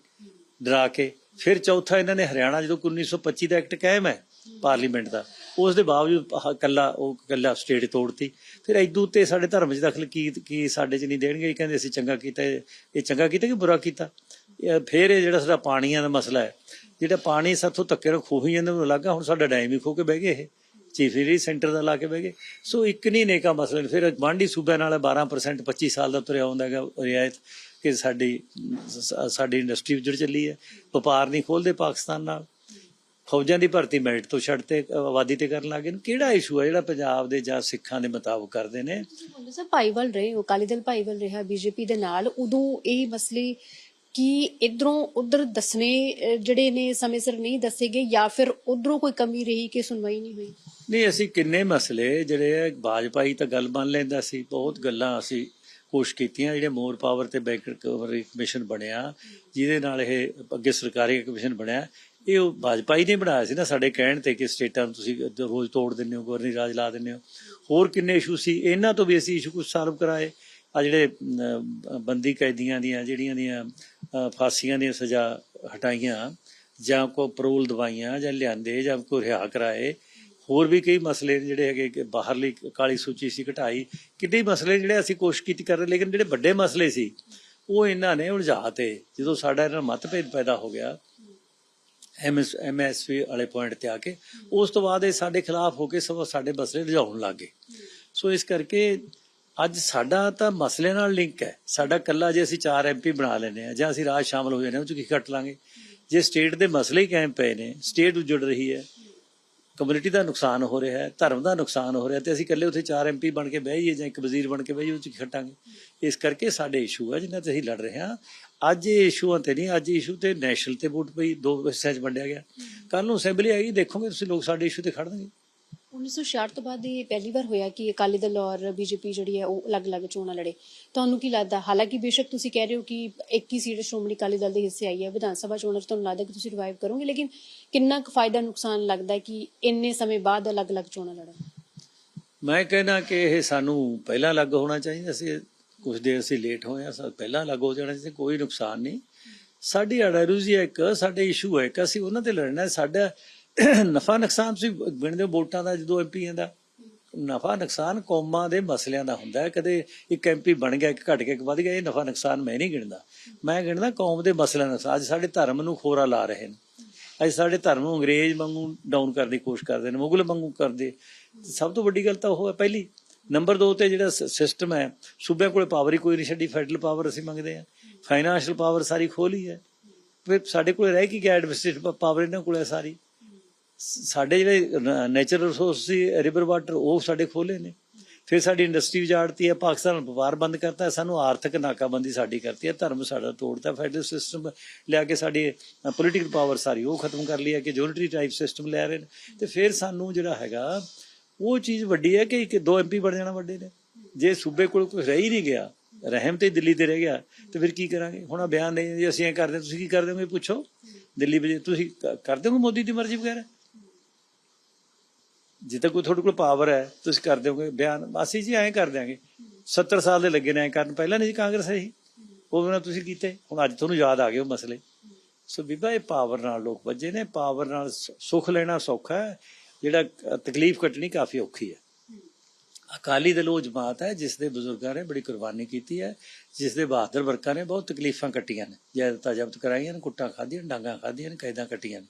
[SPEAKER 1] ਡਰਾ ਕੇ। ਫਿਰ ਚੌਥਾ ਇਹਨਾਂ ਨੇ ਹਰਿਆਣਾ, ਜਦੋਂ 1925 ਦਾ ਐਕਟ ਕਾਇਮ ਹੈ ਪਾਰਲੀਮੈਂਟ ਦਾ। ਉਸ ਦੇ ਬਾਵਜੂਦ ਆਹ ਕੱਲਾ ਉਹ ਇਕੱਲਾ ਸਟੇਟ ਤੋੜਤੀ। ਫਿਰ ਐਦੂ 'ਤੇ ਸਾਡੇ ਧਰਮ 'ਚ ਦਖਲ ਕੀ ਕੀ ਸਾਡੇ 'ਚ ਨਹੀਂ ਦੇਣਗੇ? ਇਹ ਕਹਿੰਦੇ ਅਸੀਂ ਚੰਗਾ ਕੀਤਾ, ਇਹ ਇਹ ਚੰਗਾ ਕੀਤਾ ਕਿ ਬੁਰਾ ਕੀਤਾ? ਇਹ ਫਿਰ ਇਹ ਜਿਹੜਾ ਸਾਡਾ ਪਾਣੀਆਂ ਦਾ ਮਸਲਾ ਹੈ, ਜਿਹੜਾ ਪਾਣੀ ਸਾਥੋਂ ਧੱਕੇ ਨਾਲ ਖੋਹੀ ਜਾਂਦੇ ਨੂੰ ਲੱਗਾ ਹੁਣ ਸਾਡਾ ਡੈਮ ਹੀ ਖੋ ਕੇ ਬਹਿ ਗਏ ਇਹ। ਚੀਫ ਸੈਂਟਰ ਦਾ ਲਾ ਕੇ ਬਹਿ ਗਏ। ਸੋ ਇੱਕ ਨਹੀਂ ਨੇਕਾ ਮਸਲਾ ਫਿਰ ਗਵਾਂਢੀ ਸੂਬਿਆਂ ਨਾਲ 12% 25 ਸਾਲ ਦਾ ਤੁਰਿਆ ਹੁੰਦਾ ਹੈਗਾ, ਰਿਆਇਤ ਕਿ ਸਾਡੀ ਸਾਡੀ ਇੰਡਸਟਰੀ ਉੱਜੜ ਚੱਲੀ ਹੈ। ਵਪਾਰ ਨਹੀਂ ਖੋਲਦੇ ਪਾਕਿਸਤਾਨ ਨਾਲ। ਫੌਜਾਂ ਦੀ ਭਰਤੀ ਮੈਰਿਟ ਤੋਂ ਛੱਡ ਤੇ ਆਬਾਦੀ ਤੇ ਕਰਨ ਲੱਗੇ ਨੂੰ। ਕਿਹੜਾ ਇਸ਼ੂ ਹੈ ਜਿਹੜਾ ਪੰਜਾਬ ਦੇ ਜਾਂ ਸਿੱਖਾਂ ਦੇ ਮੁਤਾਬਕ ਕਰਦੇ ਨੇ?
[SPEAKER 2] ਸਰ ਭਾਈਵਾਲ ਰਹੇ ਹੋ ਅਕਾਲੀ ਦਲ ਭਾਈਵਾਲ ਰਿਹਾ ਬੀਜੇਪੀ ਦੇ ਨਾਲ। ਉਦੋਂ ਇਹ ਮਸਲੇ ਕਿ ਇਧਰੋਂ ਉਧਰ ਦੱਸਣੇ ਜਿਹੜੇ ਨੇ ਸਮੇਂ ਸਿਰ ਨਹੀਂ ਦੱਸੇ ਗਏ ਜਾਂ ਫਿਰ ਉਧਰੋਂ ਕੋਈ ਕਮੀ ਰਹੀ ਕਿ ਸੁਣਵਾਈ ਨਹੀਂ ਹੋਈ?
[SPEAKER 1] ਨਹੀਂ ਅਸੀਂ ਕਿੰਨੇ ਮਸਲੇ ਜਿਹੜੇ ਬਾਜਪਾਈ ਤਾਂ ਗੱਲ ਮੰਨ ਲੈਂਦਾ ਸੀ। ਬਹੁਤ ਗੱਲਾਂ ਅਸੀਂ ਕੋਸ਼ਿਸ਼ ਕੀਤੀਆਂ ਜਿਹੜੇ ਮੋਰ ਪਾਵਰ ਤੇ ਬੈਂਕ ਰਿਕਵਰੀ ਕਮਿਸ਼ਨ ਬਣਿਆ ਜਿਹਦੇ ਨਾਲ ਇਹ ਅੱਗੇ ਸਰਕਾਰੀ ਕਮਿਸ਼ਨ ਬਣਿਆ। ਇਹ ਉਹ ਬਾਜਪਾਈ ਨੇ ਬਣਾਇਆ ਸੀ ਨਾ ਸਾਡੇ ਕਹਿਣ ਤੇ ਕਿ ਸਟੇਟਾਂ ਨੂੰ ਤੁਸੀਂ ਰੋਜ਼ ਤੋੜ ਦਿੰਦੇ ਹੋ ਗਵਰਨਰੀ ਰਾਜ ਲਾ ਦਿੰਦੇ ਹੋ। ਹੋਰ ਕਿੰਨੇ ਇਸ਼ੂ ਸੀ? ਇਹਨਾਂ ਤੋਂ ਵੀ ਅਸੀਂ ਇਸ਼ੂ ਕੁਝ ਸਾਲਵ ਕਰਾਏ। ਆ ਜਿਹੜੇ ਬੰਦੀ ਕੈਦੀਆਂ ਦੀਆਂ ਜਿਹੜੀਆਂ ਦੀਆਂ ਅ, ਫਾਂਸੀਆਂ ਦੀਆਂ ਸਜ਼ਾ ਹਟਾਈਆਂ ਜਾਂ ਕੋ ਪਰੋਲ ਦਵਾਈਆਂ ਜਾਂ ਲਿਆਂਦੇ ਜਾਂ ਕੋ ਰਿਹਾ ਕਰਾਏ ਹੋਰ ਵੀ ਕਈ ਮਸਲੇ ਨੇ ਜਿਹੜੇ ਹੈਗੇ ਕਿ ਬਾਹਰਲੀ ਕਾਲੀ ਸੂਚੀ ਸੀ ਘਟਾਈ। ਕਿਤੇ ਮਸਲੇ ਜਿਹੜੇ ਅਸੀਂ ਕੋਸ਼ਿਸ਼ ਕੀਤੀ ਕਰ ਰਹੇ ਲੇਕਿਨ ਜਿਹੜੇ ਵੱਡੇ ਮਸਲੇ ਸੀ ਉਹ ਇਹਨਾਂ ਨੇ ਉਲਝਾਤੇ ਜਦੋਂ ਸਾਡਾ ਇਹਨਾਂ ਮਤਭੇਦ ਪੈਦਾ ਹੋ ਗਿਆ ਐਮਐਸ, ਐਮਐਸਪੀ ਵਾਲੇ ਪੁਆਇੰਟ ਤੇ ਆ ਕੇ। ਉਸ ਤੋਂ ਬਾਅਦ ਇਹ ਸਾਡੇ ਖਿਲਾਫ ਹੋ ਕੇ ਸਭ ਸਾਡੇ ਮਸਲੇ ਰਜਾਉਣ ਲੱਗੇ ਸੋ ਇਸ ਕਰਕੇ ਅੱਜ ਸਾਡਾ ਤਾਂ ਮਸਲੇ ਨਾਲ ਲਿੰਕ ਹੈ। ਸਾਡਾ ਕੱਲਾ ਜੇ ਅਸੀਂ 4 ਐਮਪੀ ਬਣਾ ਲੈਨੇ ਆ ਜਾਂ ਅਸੀਂ ਰਾਜ ਸ਼ਾਮਲ ਹੋ ਜਾਂਦੇ ਹਾਂ, ਉਹ ਚ ਕੀ ਕੱਟ ਲਾਂਗੇ? ਜੇ ਸਟੇਟ ਦੇ ਮਸਲੇ ਹੀ ਕਾਇਮ ਪਏ ਨੇ ਸਟੇਟ ਉਜੜ ਰਹੀ ਹੈ ਕਮਿਊਨਿਟੀ ਦਾ ਨੁਕਸਾਨ ਹੋ ਰਿਹਾ ਹੈ, ਧਰਮ ਦਾ ਨੁਕਸਾਨ ਹੋ ਰਿਹਾ ਤੇ ਅਸੀਂ ਇਕੱਲੇ ਉੱਥੇ 4 ਐਮਪੀ ਬਣ ਕੇ ਬਹਿ ਜਾਈਏ ਜਾਂ ਇੱਕ ਵਜ਼ੀਰ ਬਣ ਕੇ ਬਹਿ ਜਾਈਏ, ਉਹ ਚ ਕੀ ਖੱਟਾਂਗੇ ਇਸ ਕਰਕੇ ਸਾਡੇ ਇਸ਼ੂ ਹੈ ਜਿਨ੍ਹਾਂ ਤੇ ਅਸੀਂ ਲੜ ਰਹੇ ਹਾਂ। ਅੱਜ ਇਹ ਇਸ਼ੂਆਂ ਤੇ ਨਹੀਂ ਅੱਜ ਇਸ਼ੂ ਤੇ ਨੈਸ਼ਨਲ ਤੇ ਵੋਟ ਪਈ ਦੋ ਹਿੱਸਿਆਂ 'ਚ ਵੰਡਿਆ ਗਿਆ। ਕੱਲ ਨੂੰ ਅਸੈਂਬਲੀ ਆਏਗੀ ਦੇਖੋਗੇ ਤੁਸੀਂ ਲੋਕ ਸਾਡੇ ਇਸ਼ੂ ਤੇ ਖੜਨਗੇ।
[SPEAKER 2] 1966 ਤੋਂ ਬਾਅਦ ਇਹ ਪਹਿਲੀ ਵਾਰ ਹੋਇਆ ਕਿ ਅਕਾਲੀ ਦਲ ਔਰ ਬੀਜੇਪੀ ਜਿਹੜੀ ਹੈ ਉਹ ਅਲੱਗ-ਅਲੱਗ ਚੋਣਾਂ ਲੜੇ। ਤੁਹਾਨੂੰ ਕੀ ਲੱਗਦਾ? ਹਾਲਾਂਕਿ ਬੇਸ਼ੱਕ ਤੁਸੀਂ ਕਹਿ ਰਹੇ ਹੋ ਕਿ 21 ਸੀਟ ਸ਼੍ਰੋਮਣੀ ਅਕਾਲੀ ਦਲ ਦੇ ਹਿੱਸੇ ਆਈ ਹੈ ਵਿਧਾਨ ਸਭਾ ਚੋਣਾਂ 'ਚ ਤੁਹਾਨੂੰ ਲੱਗਦਾ ਕਿ ਤੁਸੀਂ ਰਿਵਾਈਵ ਕਰੋਗੇ? ਲੇਕਿਨ ਕਿੰਨਾ ਕੁ ਫਾਇਦਾ ਨੁਕਸਾਨ ਲੱਗਦਾ ਕਿ ਇੰਨੇ ਸਮੇਂ ਬਾਅਦ ਅਲੱਗ-ਅਲੱਗ ਚੋਣਾਂ ਲੜਨ?
[SPEAKER 1] ਮੈਂ ਕਹਿੰਦਾ ਕਿ ਇਹ ਸਾਨੂੰ ਪਹਿਲਾਂ ਲੱਗ ਹੋਣਾ ਚਾਹੀਦਾ ਸੀ ਕੁਝ ਦੇਰ ਅਸੀਂ ਲੇਟ ਹੋਏ ਆ ਸਾ, ਪਹਿਲਾਂ ਲੱਗ ਹੋ ਜਾਣਾ ਸੀ, ਕੋਈ ਨੁਕਸਾਨ ਨਹੀਂ। ਸਾਡੀ ਅੜਰੂਜੀ ਹੈ ਇੱਕ, ਸਾਡੇ ਇਸ਼ੂ ਹੈ ਇੱਕ, ਅਸੀਂ ਉਹਨਾਂ ਤੇ ਲੜਨਾ ਸਾਡਾ ਨਫਾ ਨੁਕਸਾਨ, ਤੁਸੀਂ ਗਿਣਦੇ ਹੋ ਵੋਟਾਂ ਦਾ, ਜਦੋਂ ਐਮਪੀਆਂ ਦਾ। ਨਫਾ ਨੁਕਸਾਨ ਕੌਮਾਂ ਦੇ ਮਸਲਿਆਂ ਦਾ ਹੁੰਦਾ ਹੈ। ਕਦੇ ਇੱਕ ਐਮਪੀ ਬਣ ਗਿਆ, ਇੱਕ ਘਟ ਗਿਆ, ਇੱਕ ਵੱਧ ਗਿਆ, ਇਹ ਨਫਾ ਨੁਕਸਾਨ ਮੈਂ ਨਹੀਂ ਗਿਣਦਾ। ਮੈਂ ਗਿਣਦਾ ਕੌਮ ਦੇ ਮਸਲਿਆਂ ਦਾ। ਅੱਜ ਸਾਡੇ ਧਰਮ ਨੂੰ ਖੋਰਾ ਲਾ ਰਹੇ ਨੇ। ਅੱਜ ਸਾਡੇ ਧਰਮ ਨੂੰ ਅੰਗਰੇਜ਼ ਵਾਂਗੂ ਡਾਊਨ ਕਰਨ ਦੀ ਕੋਸ਼ਿਸ਼ ਕਰਦੇ ਨੇ, ਮੁਗਲ ਵਾਂਗੂ ਕਰਦੇ। ਸਭ ਤੋਂ ਵੱਡੀ ਗੱਲ ਤਾਂ ਉਹ ਹੈ, ਪਹਿਲੀ ਨੰਬਰ 2 ਤੇ ਜਿਹੜਾ ਸਿਸਟਮ ਹੈ, ਸੂਬਿਆਂ ਕੋਲ ਪਾਵਰ ਹੀ ਕੋਈ ਨਹੀਂ, ਛੱਡੀ ਫੈਡਰਲ ਪਾਵਰ ਅਸੀਂ ਮੰਗਦੇ ਆ ਫਾਈਨੈਂਸ਼ੀਅਲ ਪਾਵਰ ਸਾਰੀ ਖੋਲੀ ਹੈ। ਫਿਰ ਸਾਡੇ ਕੋਲ ਰਹਿ ਕੀ ਗਿਆ ਐਡਮਿਨਿਸਟ੍ਰੇਟਿਵ ਪਾਵਰ ਇਹਨਾਂ ਕੋਲ ਹੈ ਸਾਰੀ। ਸਾਡੇ ਜਿਹੜੇ ਨੇਚਰਲ ਰਿਸੋਰਸ ਸੀ ਰਿਵਰ ਵਾਟਰ ਉਹ ਸਾਡੇ ਖੋਲੇ ਨੇ। ਫਿਰ ਸਾਡੀ ਇੰਡਸਟਰੀ ਉਜਾੜਤੀ ਹੈ, ਪਾਕਿਸਤਾਨ ਵਪਾਰ ਬੰਦ ਕਰਤਾ ਸਾਨੂੰ ਆਰਥਿਕ ਨਾਕਾਬੰਦੀ ਸਾਡੀ ਕਰਤੀ ਹੈ, ਧਰਮ ਸਾਡਾ ਤੋੜਤਾ ਫੈਡਰਲ ਸਿਸਟਮ ਲਿਆ ਕੇ ਸਾਡੀ ਪੋਲੀਟੀਕਲ ਪਾਵਰ ਸਾਰੀ ਉਹ ਖਤਮ ਕਰ ਲਈ ਹੈ ਕਿ ਯੂਨਿਟਰੀ ਟਾਈਪ ਸਿਸਟਮ ਲੈ ਰਹੇ ਨੇ। ਤੇ ਫਿਰ ਸਾਨੂੰ ਜਿਹੜਾ ਹੈਗਾ ਉਹ ਚੀਜ਼ ਵੱਡੀ ਹੈ ਕਿ ਇੱਕ ਦੋ ਐਮਪੀ ਬਣ ਜਾਣਾ ਵੱਡੇ ਨੇ। ਜੇ ਸੂਬੇ ਕੋਲ ਕੋਈ ਰਹਿ ਹੀ ਨਹੀਂ ਗਿਆ, ਰਹਿਮ ਤੇ ਦਿੱਲੀ ਤੇ ਰਹਿ ਗਿਆ, ਤੇ ਫਿਰ ਕੀ ਕਰਾਂਗੇ? ਹੁਣ ਆਹ ਬਿਆਨ ਨਹੀਂ ਜੀ ਅਸੀਂ ਇਹ ਕਰਦੇ, ਤੁਸੀਂ ਕੀ ਕਰਦੇ ਹੋਗੇ? ਪੁੱਛੋ। ਦਿੱਲੀ ਵਿੱਚ ਤੁਸੀਂ ਕਰਦੇ ਹੋ ਮੋਦੀ ਦੀ ਮਰਜ਼ੀ ਵਗੈਰਾ? ਜੇ ਕੋਈ ਤੁਹਾਡੇ ਕੋਲ ਪਾਵਰ ਹੈ, ਤੁਸੀਂ ਕਰ ਦਿਓਗੇ ਬਿਆਨ। ਅਸੀਂ ਜੀ ਐਂ ਕਰ ਦਿਆਂਗੇ। 70 ਸਾਲ ਦੇ ਲੱਗੇ ਨੇ ਐਂ ਕਰਨ, ਪਹਿਲਾਂ ਨਹੀਂ ਜੀ ਕਾਂਗਰਸ ਰਹੀ ਉਹ ਨਾਲ ਤੁਸੀਂ ਕੀਤੇ। ਹੁਣ ਅੱਜ ਤੁਹਾਨੂੰ ਯਾਦ ਆ ਗਏ ਉਹ ਮਸਲੇ। ਸੋ ਬੀਬਾ, ਇਹ ਪਾਵਰ ਨਾਲ ਲੋਕ ਵੱਜੇ ਨੇ। ਪਾਵਰ ਨਾਲ ਸੁ- ਸੁੱਖ ਲੈਣਾ ਸੌਖਾ ਹੈ। ਜਿਹੜਾ ਤਕਲੀਫ ਕੱਟਣੀ ਕਾਫੀ ਔਖੀ ਹੈ। ਅਕਾਲੀ ਦਲ ਉਹ ਜਮਾਤ ਹੈ ਜਿਸ ਦੇ ਬਜ਼ੁਰਗਾਂ ਨੇ ਬੜੀ ਕੁਰਬਾਨੀ ਕੀਤੀ ਹੈ, ਜਿਸ ਦੇ ਬਹਾਦਰ ਵਰਕਰਾਂ ਨੇ ਬਹੁਤ ਤਕਲੀਫਾਂ ਕੱਟੀਆਂ ਨੇ। ਜਾਇਦਾਦਾਂ ਜ਼ਬਤ ਕਰਾਈਆਂ ਨੇ, ਕੁੱਟਾਂ ਖਾਧੀਆਂ ਡਾਂਗਾਂ ਖਾਧੀਆਂ ਨੇ, ਕੈਦਾਂ ਕੱਟੀਆਂ ਨੇ।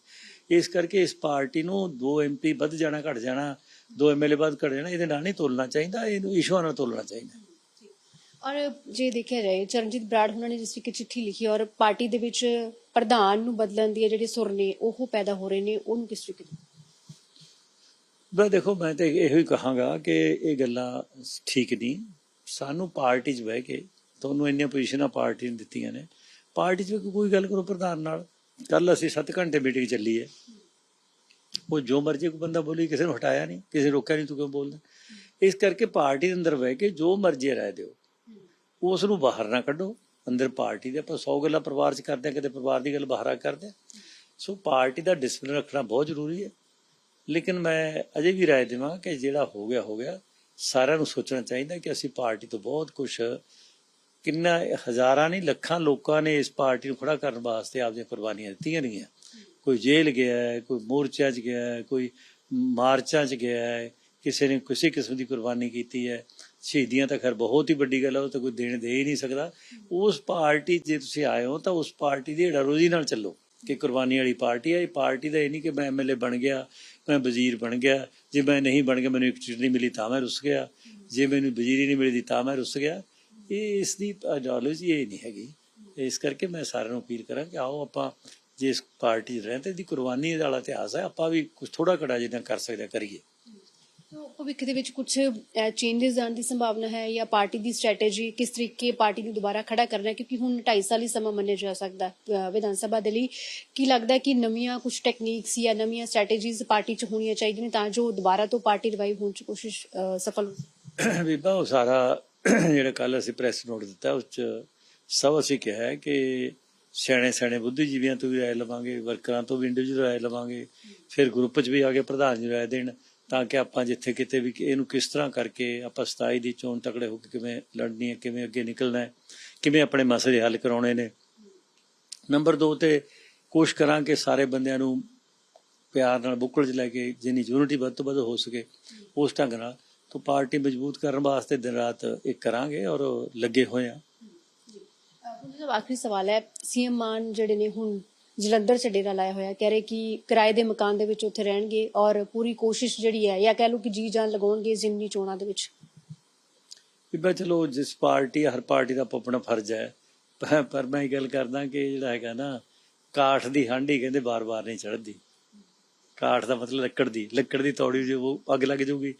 [SPEAKER 1] ਇਸ ਕਰਕੇ ਇਸ ਪਾਰਟੀ ਨੂੰ ਦੋ ਐਮਪੀ ਵੱਧ ਜਾਣਾ, ਘਟ ਜਾਣਾ, ਦੋ ਐਮਐਲਏ ਵੱਧ ਘਟ ਜਾਣਾ, ਇਹਦੇ ਨਾਲ ਨਹੀਂ ਤੋਲਣਾ ਚਾਹੀਦਾ, ਇਹਨੂੰ ਇਸ਼ੂਆਂ ਨਾਲ ਤੋਲਣਾ ਚਾਹੀਦਾ।
[SPEAKER 2] ਔਰ ਜੇ ਦੇਖਿਆ ਜਾਏ, ਚਰਨਜੀਤ ਬਰਾੜ ਉਹਨਾਂ ਨੇ ਜਿਸ ਤਰੀਕੇ ਚਿੱਠੀ ਲਿਖੀ ਔਰ ਪਾਰਟੀ ਦੇ ਵਿੱਚ ਪ੍ਰਧਾਨ ਨੂੰ ਬਦਲਣ ਦੀ ਜਿਹੜੇ ਸੁਰ ਨੇ, ਉਹ ਪੈਦਾ ਹੋ ਰਹੇ ਨੇ, ਉਹਨੂੰ ਕਿਸ ਤਰੀਕੇ
[SPEAKER 1] ਬਸ ਦੇਖੋ, ਮੈਂ ਤੇ ਇਹੋ ਹੀ ਕਹਾਂਗਾ ਕਿ ਇਹ ਗੱਲਾਂ ਠੀਕ ਨਹੀਂ। ਸਾਨੂੰ ਪਾਰਟੀ 'ਚ ਬਹਿ ਕੇ ਤੁਹਾਨੂੰ ਇੰਨੀਆਂ ਪੋਜੀਸ਼ਨਾਂ ਪਾਰਟੀ ਨੇ ਦਿੱਤੀਆਂ ਨੇ। ਪਾਰਟੀ 'ਚ ਕੋਈ ਗੱਲ ਕਰੋ ਪ੍ਰਧਾਨ ਨਾਲ। ਕੱਲ ਅਸੀਂ 7 ਘੰਟੇ ਮੀਟਿੰਗ ਚੱਲੀ ਹੈ। ਉਹ ਜੋ ਮਰਜ਼ੀ ਕੋਈ ਬੰਦਾ ਬੋਲੀ, ਕਿਸੇ ਨੂੰ ਹਟਾਇਆ ਨਹੀਂ, ਕਿਸੇ ਰੋਕਿਆ ਨਹੀਂ, ਤੂੰ ਕਿਉਂ ਬੋਲਦਾ? ਇਸ ਕਰਕੇ ਪਾਰਟੀ ਦੇ ਅੰਦਰ ਬਹਿ ਕੇ ਜੋ ਮਰਜ਼ੀ ਰਹਿ ਦਿਓ। ਉਸ ਨੂੰ ਬਾਹਰ ਨਾ ਕੱਢੋ। ਅੰਦਰ ਪਾਰਟੀ ਦੇ ਆਪਾਂ 100 ਗੱਲਾਂ ਪਰਿਵਾਰ 'ਚ ਕਰਦੇ ਹਾਂ ਕਦੇ ਪਰਿਵਾਰ ਦੀ ਗੱਲ ਬਾਹਰ ਆ ਕਰਦੇ ਹਾਂ। ਸੋ ਪਾਰਟੀ ਦਾ ਡਿਸਪਲਿਨ ਰੱਖਣਾ ਬਹੁਤ ਜ਼ਰੂਰੀ ਹੈ। ਲੇਕਿਨ ਮੈਂ ਅਜੇ ਵੀ ਰਾਏ ਦੇਵਾਂ ਕਿ ਜਿਹੜਾ ਹੋ ਗਿਆ ਹੋ ਗਿਆ। ਸਾਰਿਆਂ ਨੂੰ ਸੋਚਣਾ ਚਾਹੀਦਾ ਕਿ ਅਸੀਂ ਪਾਰਟੀ ਤੋਂ ਬਹੁਤ ਕੁਝ ਕਿੰਨਾ ਹਜ਼ਾਰਾਂ ਨਹੀਂ, ਲੱਖਾਂ ਲੋਕਾਂ ਨੇ ਇਸ ਪਾਰਟੀ ਨੂੰ ਖੜਾ ਕਰਨ ਵਾਸਤੇ ਆਪਦੀਆਂ ਕੁਰਬਾਨੀਆਂ ਦਿੱਤੀਆਂ ਨੇਗੀਆਂ ਕੋਈ ਜੇਲ੍ਹ ਗਿਆ ਹੈ ਕੋਈ ਮੋਰਚਾ 'ਚ ਗਿਆ ਹੈ ਕੋਈ ਮਾਰਚਾਂ 'ਚ ਗਿਆ ਹੈ ਕਿਸੇ ਨੇ ਕਿਸੇ ਕਿਸਮ ਦੀ ਕੁਰਬਾਨੀ ਕੀਤੀ ਹੈ। ਸ਼ਹੀਦੀਆਂ ਤਾਂ ਖੈਰ ਬਹੁਤ ਹੀ ਵੱਡੀ ਗੱਲ ਹੈ ਉਹ ਤਾਂ ਕੋਈ ਦੇਣ ਦੇ ਹੀ ਨਹੀਂ ਸਕਦਾ। ਉਸ ਪਾਰਟੀ ਜੇ ਤੁਸੀਂ ਆਏ ਹੋ ਤਾਂ ਉਸ ਪਾਰਟੀ ਦੀ ਰੋਜ਼ੀ ਨਾਲ ਚੱਲੋ ਕਿ ਕੁਰਬਾਨੀ ਵਾਲੀ ਪਾਰਟੀ ਹੈ ਇਹ ਪਾਰਟੀ ਦਾ ਇਹ ਨਹੀਂ ਕਿ ਮੈਂ ਐਮਐਲਏ ਬਣ ਗਿਆ ਮੈਂ ਵਜ਼ੀਰ ਬਣ ਗਿਆ। ਜੇ ਮੈਂ ਨਹੀਂ ਬਣ ਗਿਆ, ਮੈਨੂੰ ਇੱਕ ਚੀਜ਼ ਨਹੀਂ ਮਿਲੀ ਤਾਂ ਮੈਂ ਰੁੱਸ ਗਿਆ। ਜੇ ਮੈਨੂੰ ਵਜ਼ੀਰੀ ਨਹੀਂ ਮਿਲੀ ਤਾਂ ਮੈਂ ਰੁੱਸ ਗਿਆ। ਇਹ ਇਸ ਦੀ ਆਈਡੀਓਲੋਜੀ ਇਹ ਨਹੀਂ ਹੈਗੀ। ਇਸ ਕਰਕੇ ਮੈਂ ਸਾਰਿਆਂ ਨੂੰ ਅਪੀਲ ਕਰਾਂ ਕਿ ਆਓ ਆਪਾਂ ਜੇ ਇਸ ਪਾਰਟੀ 'ਚ ਰਹਿ ਤੇ ਦੀ ਕੁਰਬਾਨੀ ਵਾਲਾ ਇਤਿਹਾਸ ਹੈ, ਆਪਾਂ ਵੀ ਕੁਝ ਥੋੜਾ ਘੜਾ ਜਿੰਨਾ ਕਰ ਸਕਦੇ ਹਾਂ, ਕਰੀਏ।
[SPEAKER 2] ਸੋ ਭਵਿੱਖ ਦੇ ਵਿੱਚ ਕੁਝ ਚੇਂਜਸ ਆਉਣ ਦੀ ਸੰਭਾਵਨਾ ਹੈ ਜਾਂ ਪਾਰਟੀ ਦੀ ਸਟ੍ਰੈਟੇਜੀ ਕਿਸ ਤਰੀਕੇ ਪਾਰਟੀ ਨੂੰ ਦੁਬਾਰਾ ਖੜਾ ਕਰਨਾ ਕਿਉਂਕਿ ਹੁਣ 2.5 ਸਾਲ ਹੀ ਸਮਾਂ ਮੰਨਿਆ ਜਾ ਸਕਦਾ ਵਿਧਾਨ ਸਭਾ ਦੇ ਲਈ। ਕੀ ਲੱਗਦਾ ਕਿ ਨਵੀਆਂ ਕੁਝ ਟੈਕਨੀਕਸ ਜਾਂ ਨਵੀਆਂ ਸਟ੍ਰੈਟੇਜੀਜ਼ ਪਾਰਟੀ 'ਚ ਹੋਣੀਆਂ ਚਾਹੀਦੀਆਂ ਨੇ ਤਾਂ ਜੋ ਦੁਬਾਰਾ ਤੋਂ ਪਾਰਟੀ ਰਿਵਾਈਵ ਹੋਣ 'ਚ ਕੋਸ਼ਿਸ਼ ਸਫਲ ਹੋ *coughs*
[SPEAKER 1] ਬੀਬਾ, ਉਹ ਸਾਰਾ *coughs* ਜਿਹੜਾ ਕੱਲ ਅਸੀਂ ਪ੍ਰੈਸ ਨੋਟ ਦਿੱਤਾ, ਉਸ ਚ ਸਭ ਅਸੀਂ ਕਿਹਾ ਹੈ ਕਿ ਸਿਆਣੇ ਸਿਆਣੇ ਬੁੱਧੀਜੀਵੀਆਂ ਤੋਂ ਵੀ ਰਾਏ ਲਵਾਂਗੇ ਵਰਕਰਾਂ ਤੋਂ ਵੀ ਇੰਡੀਵਿਜੂਅਲ ਰਾਏ ਲਵਾਂਗੇ, ਫਿਰ ਗਰੁੱਪ 'ਚ ਵੀ ਆ ਕੇ ਪ੍ਰਧਾਨ ਜੀ ਰਾਏ ਦੇਣ। ਤਾਂ ਕਿ ਆਪਾਂ ਜਿੱਥੇ ਕਿਤੇ ਵੀ ਇਹਨੂੰ ਕਿਸ ਤਰ੍ਹਾਂ ਕਰਕੇ ਆਪਾਂ 27 ਦੀ ਚੋਣ ਤਕੜੇ ਹੋ ਕੇ ਕਿਵੇਂ ਲੜਨੀ ਹੈ, ਕਿਵੇਂ ਅੱਗੇ ਨਿਕਲਣਾ ਹੈ, ਕਿਵੇਂ ਆਪਣੇ ਮਸਲੇ ਹੱਲ ਕਰਾਉਣੇ ਨੇ। ਨੰਬਰ 2 ਤੇ ਕੋਸ਼ਿਸ਼ ਕਰਾਂ ਸਾਰੇ ਬੰਦਿਆਂ ਨੂੰ ਪਿਆਰ ਨਾਲ ਬੁੱਕਲ 'ਚ ਲੈ ਕੇ ਜਿੰਨੀ ਯੂਨਿਟੀ ਵੱਧ ਤੋਂ ਵੱਧ ਹੋ ਸਕੇ, ਉਸ ਢੰਗ ਨਾਲ। ਤੋਂ ਪਾਰਟੀ ਮਜ਼ਬੂਤ ਕਰਨ ਵਾਸਤੇ ਦਿਨ ਰਾਤ ਇਹ ਕਰਾਂਗੇ ਔਰ ਲੱਗੇ ਹੋਏ ਆ
[SPEAKER 2] ਹੁਣ ਜਿਹੜਾ ਆਖਰੀ ਸਵਾਲ ਹੈ, ਸੀਐਮ ਮਾਨ ਜਿਹੜੇ ਨੇ ਹੁਣ ਜਲੰਧਰ 'ਚ ਡੇਰਾ ਲਾਇਆ ਹੋਇਆ, ਕਹਿ ਰਹੇ ਕਿ ਕਿਰਾਏ ਦੇ ਮਕਾਨ ਦੇ ਵਿੱਚ ਉੱਥੇ ਰਹਿਣਗੇ ਔਰ ਪੂਰੀ ਕੋਸ਼ਿਸ਼ ਜਿਹੜੀ ਹੈ, ਜਾਂ ਕਹਿ ਲਓ ਕਿ ਜੀ ਜਾਨ ਲਗਾਉਣਗੇ ਜ਼ਿਮਨੀ ਚੋਣਾਂ ਦੇ ਵਿੱਚ।
[SPEAKER 1] ਬੀਬਾ, ਚਲੋ ਜਿਸ ਪਾਰਟੀ ਹਰ ਪਾਰਟੀ ਦਾ ਆਪਣਾ ਫਰਜ਼ ਹੈ। ਪਰ- ਮੈਂ ਇਹ ਗੱਲ ਕਰਦਾ ਕਿ ਜਿਹੜਾ ਹੈਗਾ ਨਾ, ਕਾਠ ਦੀ ਹਾਂਡੀ ਕਹਿੰਦੇ ਬਾਰ-ਬਾਰ ਨਹੀਂ ਚੜਦੀ ਕਾਠ ਦਾ ਮਤਲਬ ਲੱਕੜ ਦੀ ਲੱਕੜ ਦੀ ਤੌੜੀ ਜੇ ਉਹ ਅੱਗ ਲੱਗ ਜਾਊਗੀ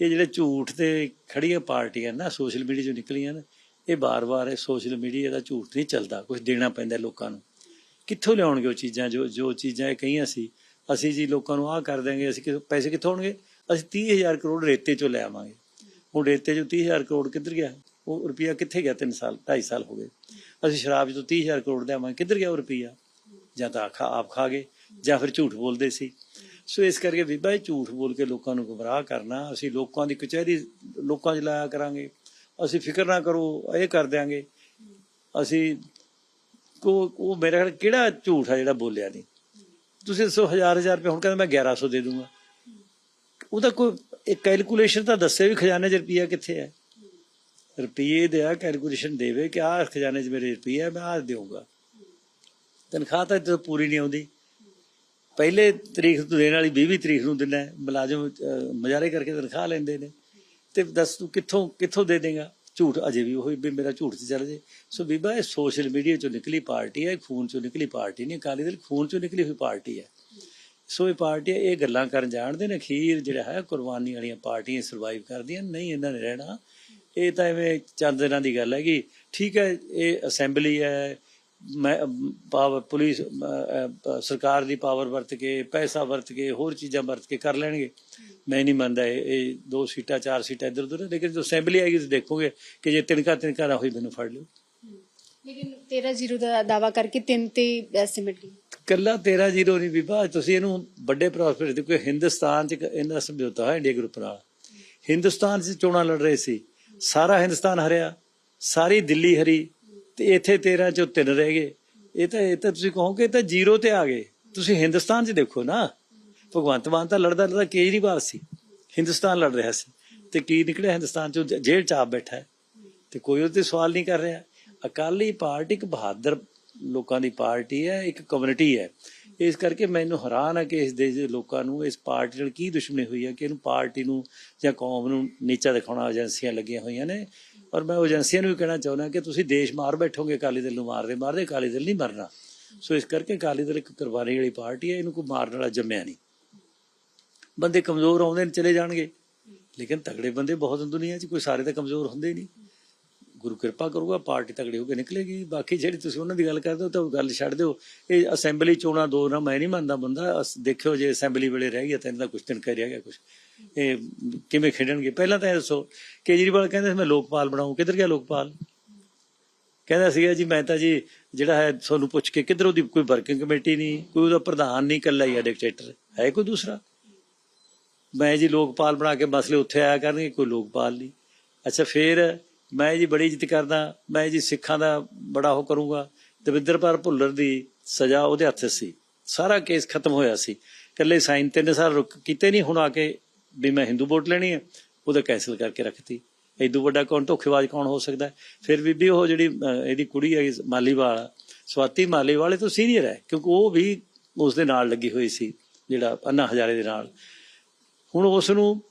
[SPEAKER 1] ਇਹ ਜਿਹੜੇ ਝੂਠ ਤੇ ਖੜੀਆਂ ਪਾਰਟੀਆਂ ਨਾ, ਸੋਸ਼ਲ ਮੀਡੀਆ 'ਚੋਂ ਨਿਕਲੀਆਂ ਨੇ, ਇਹ ਬਾਰ-ਬਾਰ ਇਹ ਸੋਸ਼ਲ ਮੀਡੀਆ ਦਾ ਝੂਠ ਨਹੀਂ ਚੱਲਦਾ ਕੁਝ ਦੇਣਾ ਪੈਂਦਾ ਲੋਕਾਂ ਨੂੰ। ਕਿੱਥੋਂ ਲਿਆਉਣਗੇ ਉਹ ਚੀਜ਼ਾਂ, ਜੋ ਜੋ ਚੀਜ਼ਾਂ ਇਹ ਕਹੀਆਂ ਸੀ? ਅਸੀਂ ਜੀ ਲੋਕਾਂ ਨੂੰ ਆਹ ਕਰ ਦਾਂਗੇ ਅਸੀਂ ਕਿ- ਪੈਸੇ ਕਿੱਥੋਂ ਆਉਣਗੇ? ਅਸੀਂ 30000 ਕਰੋੜ ਰੇਤੇ 'ਚੋਂ ਲੈ ਆਵਾਂਗੇ। ਹੁਣ ਰੇਤੇ 'ਚੋਂ 30000 ਕਰੋੜ ਕਿੱਧਰ ਗਿਆ? ਉਹ ਰੁਪਿਆ ਕਿੱਥੇ ਗਿਆ? 3 ਸਾਲ 2.5 ਸਾਲ ਹੋ ਗਏ। ਅਸੀਂ ਸ਼ਰਾਬ 'ਚੋਂ 30000 ਕਰੋੜ ਲਿਆਵਾਂਗੇ ਕਿੱਧਰ ਗਿਆ ਉਹ ਰੁਪਿਆ ਜਾਂ ਤਾਂ ਖਾ, ਆਪ ਖਾ ਗਏ, ਜਾਂ ਫਿਰ ਝੂਠ ਬੋਲਦੇ ਸੀ। ਸੋ ਇਸ ਕਰਕੇ ਬੀਬਾ, ਇਹ ਝੂਠ ਬੋਲ ਕੇ ਲੋਕਾਂ ਨੂੰ ਗੁੰਮਰਾਹ ਕਰਨਾ, ਅਸੀਂ ਲੋਕਾਂ ਦੀ ਕਚਹਿਰੀ ਲੋਕਾਂ 'ਚ ਲਾਇਆ ਕਰਾਂਗੇ। ਅਸੀਂ ਫਿਕਰ ਨਾ ਕਰੋ, ਇਹ ਕਰ ਦਿਆਂਗੇ। ਅਸੀਂ ਕੋ ਉਹ ਮੇਰੇ ਖਿਆਲ ਕਿਹੜਾ ਝੂਠ ਆ ਜਿਹੜਾ ਬੋਲਿਆ ਨਹੀਂ? ਤੁਸੀਂ ਦੱਸੋ ਹਜ਼ਾਰ ਹਜ਼ਾਰ ਰੁਪਏ ਹੁਣ ਕਹਿੰਦਾ ਮੈਂ 1100 ਦੇ ਦੂੰਗਾ। ਉਹਦਾ ਕੋਈ ਇੱਕ ਕੈਲਕੂਲੇਸ਼ਨ ਤਾਂ ਦੱਸੇ ਵੀ ਖਜ਼ਾਨੇ 'ਚ ਰੁਪਈਆ ਕਿੱਥੇ ਹੈ? ਰੁਪਈਏ ਦਾ ਕੈਲਕੂਲੇਸ਼ਨ ਦੇਵੇ ਕਿ ਆਹ ਖਜ਼ਾਨੇ 'ਚ ਮੇਰੇ ਰੁਪਈਆ ਮੈਂ ਆਹ ਦੇਊਂਗਾ। ਤਨਖਾਹ ਤਾਂ ਜਦੋਂ ਪੂਰੀ ਨਹੀਂ ਆਉਂਦੀ। ਪਹਿਲੇ ਤਰੀਕ ਨੂੰ ਦੇਣ ਵਾਲੀ 20 ਤਰੀਕ ਨੂੰ ਦਿੰਦਾ ਮੁਲਾਜ਼ਮ ਅਹ, ਮੁਜ਼ਾਹਰੇ ਕਰਕੇ ਤਨਖਾਹ ਲੈਂਦੇ ਨੇ। ਤੇ ਦੱਸ ਤੂੰ ਕਿੱਥੋਂ ਕਿੱਥੋਂ ਦੇ ਦੇਗਾ? ਝੂਠ ਅਜੇ ਵੀ ਉਹੀ ਵੀ ਮੇਰਾ ਝੂਠ ਚ ਚੱਲ ਜੇ। ਸੋ ਬੀਬਾ, ਇਹ ਸੋਸ਼ਲ ਮੀਡੀਆ ਚੋਂ ਨਿਕਲੀ ਪਾਰਟੀ ਹੈ ਖੂਨ ਚੋਂ ਨਿਕਲੀ ਪਾਰਟੀ ਨਹੀਂ, ਅਕਾਲੀ ਦਲ ਖੂਨ ਚੋਂ ਨਿਕਲੀ ਹੋਈ ਪਾਰਟੀ ਹੈ। ਸੋ ਇਹ ਪਾਰਟੀ ਇਹ ਗੱਲਾਂ ਕਰਨ ਜਾਣਦੇ ਨੇ, ਅਖੀਰ ਜਿਹੜਾ ਹੈ, ਕੁਰਬਾਨੀ ਵਾਲੀਆਂ ਪਾਰਟੀਆਂ ਸਰਵਾਈਵ ਕਰਦੀਆਂ, ਨਹੀਂ ਇਹਨਾਂ ਨੇ ਰਹਿਣਾ। ਇਹ ਤਾਂ ਐਵੇਂ ਚੰਦ ਦਿਨਾਂ ਦੀ ਗੱਲ ਹੈ ਕਿ ਠੀਕ ਹੈ, ਇਹ ਅਸੈਂਬਲੀ ਹੈ ਮੈਂ ਪਾਵਰ ਪੁਲਿਸ ਸਰਕਾਰ ਦੀ ਪਾਵਰ ਵਰਤ ਕੇ ਪੈਸਾ ਵਰਤ ਕੇ ਹੋਰ ਚੀਜ਼ਾਂ ਵਰਤ ਕੇ ਕਰ ਲੈਣਗੇ। ਮੈਂ ਨਹੀਂ ਮੰਨਦਾ ਇਹ ਦੋ ਸੀਟਾਂ ਚਾਰ ਸੀਟਾਂ ਇੱਧਰ ਉੱਧਰ। ਲੇਕਿਨ ਜਦੋਂ ਅਸੈਂਬਲੀ ਆਏਗੀ ਤੁਸੀਂ ਦੇਖੋਗੇ ਕਿ ਜੇ ਤਿਣਕਾ ਤਿਣਕਾ ਨਾ ਹੋਈ ਮੈਨੂੰ ਫੜ ਲਿਓ।
[SPEAKER 2] ਲੇਕਿਨ 13 ਜ਼ੀਰੋ ਦਾ ਦਾਵਾ ਕਰਕੇ ਤਿੰਨ ਤੇ ਸਿਮਟ ਗਈ
[SPEAKER 1] ਕੱਲਾ 13 ਜ਼ੀਰੋ ਨਹੀਂ ਬੀਬਾ ਤੁਸੀਂ ਇਹਨੂੰ ਵੱਡੇ ਪ੍ਰੋਸਪੈਕਟ ਦੇਖੋ ਹਿੰਦੁਸਤਾਨ ਚ ਇਹਨਾਂ ਸਮਝੌਤਾ ਹੈ ਇੰਡੀਆ ਗਰੁੱਪ ਨਾਲ। ਹਿੰਦੁਸਤਾਨ ਚ ਚੋਣਾਂ ਲੜ ਰਹੇ ਸੀ। ਸਾਰਾ ਹਿੰਦੁਸਤਾਨ ਹਰਿਆ ਸਾਰੀ ਦਿੱਲੀ ਹਰੀ ਤੇ ਇੱਥੇ 13 ਚੋਂ ਤਿੰਨ ਰਹਿ ਗਏ, ਇਹ ਤਾਂ ਇਹ ਤਾਂ ਤੁਸੀਂ ਕਹੋਗੇ, ਇਹ ਤਾਂ ਜ਼ੀਰੋ ਤੇ ਆ ਗਏ। ਤੁਸੀਂ ਹਿੰਦੁਸਤਾਨ ਚ ਦੇਖੋ ਨਾ। ਭਗਵੰਤ ਮਾਨ ਤਾਂ ਲੜਦਾ ਲੜਦਾ ਕੇਜਰੀਵਾਲ ਸੀ। ਹਿੰਦੁਸਤਾਨ ਲੜ ਰਿਹਾ ਸੀ। ਤੇ ਕੀ ਨਿਕਲਿਆ ਹਿੰਦੁਸਤਾਨ ਚੋਂ? ਜੇਲ੍ਹ ਚ ਆਪ ਬੈਠਾ ਹੈ। ਤੇ ਕੋਈ ਉਹਦੇ ਤੇ ਸਵਾਲ ਨਹੀਂ ਕਰ ਰਿਹਾ। ਅਕਾਲੀ ਪਾਰਟੀ ਇੱਕ ਬਹਾਦਰ ਲੋਕਾਂ ਦੀ ਪਾਰਟੀ ਹੈ, ਇੱਕ ਕਮਿਊਨਿਟੀ ਹੈ। ਇਸ ਕਰਕੇ ਮੈਨੂੰ ਹੈਰਾਨ ਹੈ ਕਿ ਇਸ ਦੇਸ਼ ਦੇ ਲੋਕਾਂ ਨੂੰ ਇਸ ਪਾਰਟੀ ਨਾਲ ਕੀ ਦੁਸ਼ਮਣੀ ਹੋਈ ਹੈ ਕਿ ਇਹਨੂੰ ਪਾਰਟੀ ਨੂੰ ਜਾਂ ਕੌਮ ਨੂੰ ਨੀਚਾ ਦਿਖਾਉਣਾ ਏਜੰਸੀਆਂ ਲੱਗੀਆਂ ਹੋਈਆਂ ਨੇ। ਔਰ ਮੈਂ ਉਹ ਏਜੰਸੀਆਂ ਨੂੰ ਵੀ ਕਹਿਣਾ ਚਾਹੁੰਦਾ ਕਿ ਤੁਸੀਂ ਦੇਸ਼ ਮਾਰ ਬੈਠੋਗੇ, ਅਕਾਲੀ ਦਲ ਨੂੰ ਮਾਰਦੇ ਮਾਰਦੇ ਅਕਾਲੀ ਦਲ ਨਹੀਂ ਮਰਨਾ। ਸੋ ਇਸ ਕਰਕੇ ਅਕਾਲੀ ਦਲ ਇੱਕ ਕੁਰਬਾਨੀ ਵਾਲੀ ਪਾਰਟੀ ਹੈ, ਇਹਨੂੰ ਕੋਈ ਮਾਰਨ ਵਾਲਾ ਜੰਮਿਆ ਨਹੀਂ। ਬੰਦੇ ਕਮਜ਼ੋਰ ਆਉਂਦੇ ਨੇ, ਚਲੇ ਜਾਣਗੇ। ਲੇਕਿਨ ਤਗੜੇ ਬੰਦੇ ਬਹੁਤ ਹਨ ਦੁਨੀਆ 'ਚ, ਕੋਈ ਸਾਰੇ ਤਾਂ ਕਮਜ਼ੋਰ ਹੁੰਦੇ ਹੀ ਨਹੀਂ। ਗੁਰੂ ਕਿਰਪਾ ਕਰੂਗਾ, ਪਾਰਟੀ ਤਗੜੀ ਹੋ ਕੇ ਨਿਕਲੇਗੀ। ਬਾਕੀ ਜਿਹੜੀ ਤੁਸੀਂ ਉਹਨਾਂ ਦੀ ਗੱਲ ਕਰਦੇ ਹੋ, ਤਾਂ ਉਹ ਗੱਲ ਛੱਡ ਦਿਓ। ਇਹ ਅਸੈਂਬਲੀ ਚੋਣਾਂ ਦੋ ਨਾ, ਮੈਂ ਨਹੀਂ ਮੰਨਦਾ ਬੰਦਾ। ਅਸ- ਦੇਖਿਓ ਜੇ ਅਸੈਂਬਲੀ ਵੇਲੇ ਰਹਿ ਗਿਆ ਤਾਂ ਇਹਨਾਂ ਦਾ ਕੁਝ ਦਿਨ ਰਹਿ ਗਿਆ ਕੁਝ ਇਹ ਕਿਵੇਂ ਖੇਡਣਗੇ? ਪਹਿਲਾਂ ਤਾਂ ਇਹ ਦੱਸੋ, ਕੇਜਰੀਵਾਲ ਕਹਿੰਦੇ ਸੀ, ਮੈਂ ਲੋਕਪਾਲ ਬਣਾਉਂ ਕਿੱਧਰ ਗਿਆ ਲੋਕਪਾਲ? ਕਹਿੰਦਾ ਸੀਗਾ, ਜੀ, ਮੈਂ ਤਾਂ ਜੀ, ਜਿਹੜਾ ਹੈ, ਤੁਹਾਨੂੰ ਪੁੱਛ ਕੇ ਕਿੱਧਰ ਉਹਦੀ ਕੋਈ ਵਰਕਿੰਗ ਕਮੇਟੀ ਨਹੀਂ, ਕੋਈ ਉਹਦਾ ਪ੍ਰਧਾਨ ਨਹੀਂ, ਇਕੱਲਾ ਹੀ ਆ ਡਿਕਟੇਟਰ ਹੈ ਕੋਈ ਦੂਸਰਾ? ਮੈਂ ਜੀ ਲੋਕਪਾਲ ਬਣਾ ਕੇ ਮਸਲੇ ਉੱਥੇ ਆਇਆ ਕਰਨਗੇ, ਕੋਈ ਲੋਕਪਾਲ ਨਹੀਂ। ਅੱਛਾ, ਫੇਰ ਮੈਂ ਜੀ ਬੜੀ ਇੱਜ਼ਤ ਕਰਦਾ, ਮੈਂ ਜੀ ਸਿੱਖਾਂ ਦਾ ਬੜਾ ਉਹ ਕਰੂੰਗਾ। ਦਵਿੰਦਰਪਾਲ ਭੁੱਲਰ ਦੀ ਸਜ਼ਾ ਉਹਦੇ ਹੱਥ ਸੀ। ਸਾਰਾ ਕੇਸ ਖਤਮ ਹੋਇਆ ਸੀ। ਇਕੱਲੇ ਸਾਈਨ ਤਿੰਨ ਸਾਲ ਰੁਕ, ਕੀਤੇ ਨਹੀਂ ਹੁਣ ਆ ਕੇ ਵੀ ਮੈਂ ਹਿੰਦੂ ਵੋਟ ਲੈਣੀ ਹੈ, ਉਹਦਾ ਕੈਨਸਲ ਕਰਕੇ ਰੱਖਤੀ। ਇਦੋਂ ਵੱਡਾ ਕੌਣ, ਧੋਖੇਬਾਜ਼ ਕੌਣ ਹੋ ਸਕਦਾ ਫਿਰ ਬੀਬੀ ਉਹ ਜਿਹੜੀ ਇਹਦੀ ਕੁੜੀ ਹੈ ਮਾਲੀਵਾਲ, ਸਵਾਤੀ ਮਾਲੀਵਾਲ, ਇਹ ਤੋਂ ਸੀਨੀਅਰ ਹੈ, ਕਿਉਂਕਿ ਉਹ ਵੀ ਉਸ ਦੇ ਨਾਲ ਲੱਗੀ ਹੋਈ ਸੀ, ਜਿਹੜਾ ਅੰਨਾ ਹਜ਼ਾਰੇ ਦੇ ਨਾਲ। ਹੁਣ ਉਸ ਨੂੰ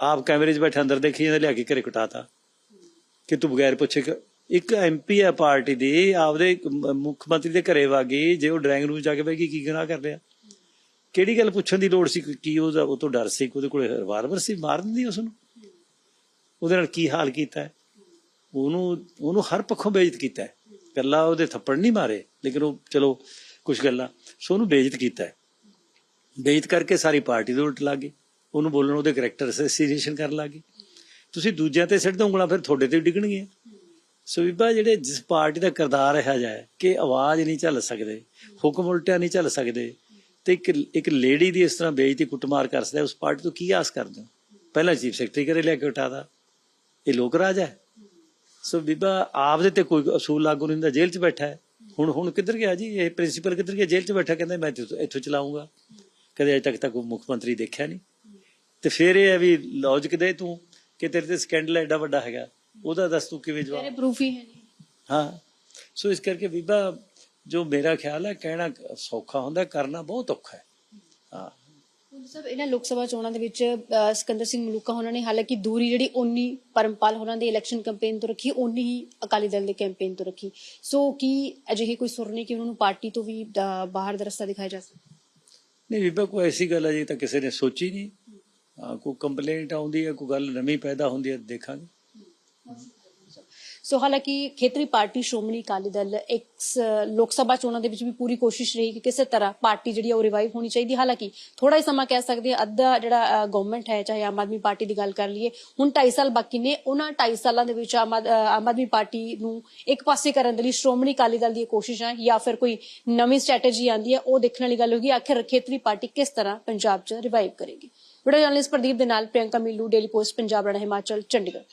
[SPEAKER 1] ਆਪ ਕੈਮਰੇ 'ਚ ਬੈਠੇ ਅੰਦਰ ਦੇਖੀ ਜਾਂਦੇ, ਲਿਆ ਕੇ ਘਰੇ ਕਟਾਤਾ। ਕਿ ਤੂੰ ਬਗੈਰ ਪੁੱਛੇ ਕਿ, ਇੱਕ ਐਮਪੀ ਹੈ ਪਾਰਟੀ ਦੀ ਆਪਦੇ ਮੁੱਖ ਮੰਤਰੀ ਦੇ ਘਰੇ ਵਾਗੀ ਜੇ ਉਹ ਡਰਾਇੰਗ ਰੂਮ 'ਚ ਜਾ ਕੇ ਬੈਠੀ ਕੀ ਗੁਨਾਹ ਕਰ ਰਿਹਾ? ਕਿਹੜੀ ਗੱਲ ਪੁੱਛਣ ਦੀ ਲੋੜ ਸੀ? ਕਿ ਕੀ ਉਹਦਾ ਉਹ ਤੋਂ ਡਰ ਸੀ? ਕਿ ਉਹਦੇ ਕੋਲ ਰਿਵਾਲਵਰ ਸੀ, ਮਾਰ ਦਿੰਦੀ ਉਸ ਨੂੰ ਉਹਦੇ ਨਾਲ ਕੀ ਹਾਲ ਕੀਤਾ ਉਹਨੂੰ ਉਹਨੂੰ ਹਰ ਪੱਖੋਂ ਬੇਇੱਜ਼ਤ ਕੀਤਾ ਹੈ। ਕੱਲਾ ਉਹਦੇ ਥੱਪੜ ਨਹੀਂ ਮਾਰੇ, ਲੇਕਿਨ ਉਹ ਚਲੋ ਕੁਝ ਗੱਲਾਂ। ਸੋ ਉਹਨੂੰ ਬੇਇੱਜ਼ਤ ਕੀਤਾ ਹੈ। ਬੇਇੱਜ਼ਤ ਕਰਕੇ ਸਾਰੀ ਪਾਰਟੀ ਦੇ ਉਲਟ ਲੱਗ ਗਈ। ਉਹਨੂੰ ਬੋਲਣ, ਉਹਦੇ ਕਰੈਕਟਰ ਅਸੈਸੀਨੇਸ਼ਨ ਕਰਨ ਲੱਗ ਗਈ। ਤੁਸੀਂ ਦੂਜਿਆਂ ਤੇ ਸਿੱਟ ਦੋ ਉਂਗਲਾਂ ਫਿਰ ਤੁਹਾਡੇ ਤੇ ਡਿੱਗਣਗੀਆਂ। ਸੋ ਬੀਬਾ, ਜਿਹੜੇ ਜਿਸ ਪਾਰਟੀ ਦਾ ਕਿਰਦਾਰ ਰਿਹਾ ਜਾਏ, ਕਿ ਆਵਾਜ਼ ਨਹੀਂ ਚੱਲ ਸਕਦੇ, ਹੁਕਮ ਉਲਟਿਆ ਨਹੀਂ ਚੱਲ ਸਕਦੇ ਤੇ ਇੱਕ ਇੱਕ ਲੇਡੀ ਦੀ ਇਸ ਤਰ੍ਹਾਂ ਬੇਇੱਜ਼ਤੀ ਕੁੱਟਮਾਰ ਕਰ ਸਕਦਾ ਉਸ ਪਾਰਟੀ ਤੋਂ ਕੀ ਆਸ ਕਰਦੇ ਹੋ? ਪਹਿਲਾਂ ਚੀਫ ਸੈਕਟਰੀ ਕਰੇ ਲਿਆ ਕੇ ਉਠਾਦਾ ਇਹ ਲੋਕ ਰਾਜ ਹੈ। ਸੋ ਬੀਬਾ ਆਪਦੇ ਤੇ ਕੋਈ ਅਸੂਲ ਲਾਗੂ ਨਹੀਂ ਹੁੰਦਾ ਜੇਲ੍ਹ 'ਚ ਬੈਠਾ ਹੈ। ਹੁਣ ਹੁਣ ਕਿੱਧਰ ਗਿਆ ਜੀ? ਇਹ ਪ੍ਰਿੰਸੀਪਲ ਕਿੱਧਰ ਗਿਆ? ਜੇਲ੍ਹ 'ਚ ਬੈਠਾ ਕਹਿੰਦਾ ਮੈਂ ਇੱਥੋਂ ਚਲਾਉਂਗਾ ਕਦੇ ਅਜੇ ਤੱਕ ਤਾਂ ਕੋਈ ਮੁੱਖ ਮੰਤਰੀ ਦੇਖਿਆ ਨਹੀਂ। ਤੇ ਫਿਰ ਇਹ ਹੈ ਵੀ ਲੌਜਿਕ ਦੇ ਤੂੰ ਕਿ ਤੇਰੇ ਤੇ ਸਕੈਂਡਲ ਐਡਾ ਵੱਡਾ ਹੈਗਾ। ਉਹਦਾ ਦੱਸ ਤੂੰ ਕਿਵੇਂ
[SPEAKER 2] ਤੇਰੇ
[SPEAKER 1] ਜਵਾਬ
[SPEAKER 2] ਪ੍ਰੂਫ ਹੀ ਹੈ ਨਹੀਂ
[SPEAKER 1] ਹਾਂ। ਸੋ ਇਸ ਕਰਕੇ ਬੀਬਾ ਜੋ ਮੇਰਾ ਖਿਆਲ ਹੈ ਕਹਿਣਾ ਸੌਖਾ ਹੁੰਦਾ ਕਰਨਾ ਬਹੁਤ ਔਖਾ ਹੈ। ਹਾਂ।
[SPEAKER 2] ਸਭ ਇਹਨਾਂ ਲੋਕ ਸਭਾ ਚੋਣਾਂ ਦੇ ਵਿੱਚ ਸਿਕੰਦਰ ਸਿੰਘ ਮਲੂਕਾ ਉਹਨਾਂ ਨੇ ਹਾਲਾਂਕਿ ਦੂਰੀ ਜਿਹੜੀ ਉਨੀ ਪਰਮਪਾਲ ਹੋਰਾਂ ਦੀ ਇਲੈਕਸ਼ਨ ਕੈਂਪੇਨ ਤੋਂ ਰੱਖੀ ਉਨੀ ਹੀ ਅਕਾਲੀ ਦਲ ਦੇ ਕੈਂਪੇਨ ਤੋਂ ਰੱਖੀ। ਸੋ ਕੀ ਅਜਿਹੀ ਕੋਈ ਸੁਰ ਨਹੀਂ ਕਿ ਉਹਨਾਂ ਨੂੰ ਪਾਰਟੀ ਤੋਂ ਵੀ ਬਾਹਰ ਦਾ ਰਸਤਾ ਦਿਖਾਇਆ ਜਾ ਸਕਦਾ
[SPEAKER 1] ਨਹੀਂ ਬੀਬਾ ਕੋਈ ਐਸੀ ਗੱਲ ਹੈ ਜੀ ਤਾਂ ਕਿਸੇ ਨੇ ਸੋਚੀ ਨਹੀਂ। ਕੋਈ ਕੰਪਲੇਂਟ ਆਉਂਦੀ ਹੈ ਕੋਈ ਗੱਲ ਨਵੀਂ ਪੈਦਾ ਹੁੰਦੀ ਹੈ ਦੇਖਾਂਗੇ।
[SPEAKER 2] ਸੋ ਹਾਲਾਂਕਿ ਖੇਤਰੀ ਪਾਰਟੀ ਸ਼੍ਰੋਮਣੀ ਅਕਾਲੀ ਦਲ ਇੱਕ ਲੋਕ ਸਭਾ ਚੋਣਾਂ ਦੇ ਵਿੱਚ ਵੀ ਪੂਰੀ ਕੋਸ਼ਿਸ਼ ਰਹੀ ਕਿ ਕਿਸੇ ਤਰ੍ਹਾਂ ਪਾਰਟੀ ਜਿਹੜੀ ਉਹ ਰਿਵਾਈਵ ਹੋਣੀ ਚਾਹੀਦੀ। ਹਾਲਾਂਕਿ ਥੋੜਾ ਹੀ ਸਮਾਂ ਕਹਿ ਸਕਦੇ ਹਾਂ, ਅੱਧਾ ਜਿਹੜਾ ਗਵਰਨਮੈਂਟ ਹੈ, ਚਾਹੇ ਆਮ ਆਦਮੀ ਪਾਰਟੀ ਦੀ ਗੱਲ ਕਰ ਲਈਏ, ਹੁਣ 2.5 ਸਾਲ ਬਾਕੀ ਨੇ। ਉਹਨਾਂ 2.5 ਸਾਲਾਂ ਦੇ ਵਿੱਚ ਆਮ ਆਦਮੀ ਪਾਰਟੀ ਨੂੰ ਇੱਕ ਪਾਸੇ ਕਰਨ ਦੇ ਲਈ ਸ਼੍ਰੋਮਣੀ ਅਕਾਲੀ ਦਲ ਦੀਆਂ ਕੋਸ਼ਿਸ਼ਾਂ ਜਾਂ ਫਿਰ ਕੋਈ ਨਵੀਂ ਸਟ੍ਰੈਟਜੀ ਆਂਦੀ ਹੈ, ਉਹ ਦੇਖਣ ਵਾਲੀ ਗੱਲ ਹੋਗੀ ਆਖਿਰ ਖੇਤਰੀ ਪਾਰਟੀ ਕਿਸ ਤਰ੍ਹਾਂ ਪੰਜਾਬ 'ਚ ਰਿਵਾਈਵ ਕਰੇਗੀ। ਵੀਡੀਓ ਜਰਨਲਿਸਟ ਪ੍ਰਦੀਪ ਦੇ ਨਾਲ ਪ੍ਰਿਯੰਕਾ ਮਿੱਲੂ ਡੇਲੀ ਪੋਸਟ ਪੰਜਾਬ ਰਣਾ ਹਿਮਾਚਲ, ਚੰਡੀਗੜ੍ਹ।